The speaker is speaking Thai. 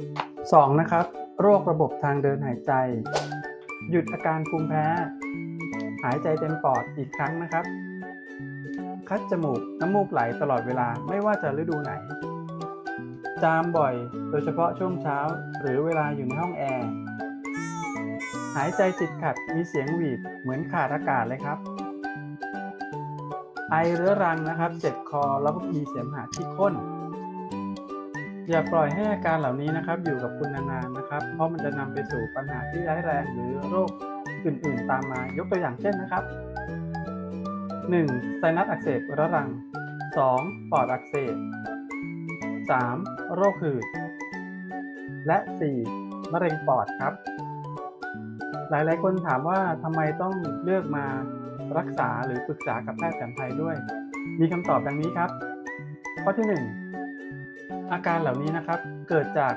2. นะครับ โรคระบบทางเดินหายใจ หยุดอาการภูมิแพ้ หายใจเต็มปอดอีกครั้งนะครับ คัดจมูกน้ำมูกไหลตลอดเวลาไม่ว่าจะฤดูไหน จามบ่อยโดยเฉพาะช่วงเช้าหรือเวลาอยู่ในห้องแอร์หายใจติดขัดมีเสียงหวีดเหมือนขาดอากาศเลยครับไอเรื้อรังนะครับ เจ็บคอแล้วก็มีเสมหะที่ข้น อย่าปล่อยให้อาการเหล่านี้นะครับ อยู่กับคุณนานๆนะครับ เพราะมันจะนำไปสู่ปัญหาที่ร้ายแรงหรือโรคอื่นๆ ตามมา ยกตัวอย่างเช่นนะครับ 1. ไซนัสอักเสบรื้อรัง 2. ปอดอักเสบ 3. โรคหืด และ 4. มะเร็งปอดครับ หลายๆ คนถามว่าทำไมต้องเลือกมารักษาหรือปรึกษากับแพทย์แผนไทยด้วย มีคำตอบดังนี้ครับ ข้อที่ 1 อาการเหล่านี้นะครับเกิดจาก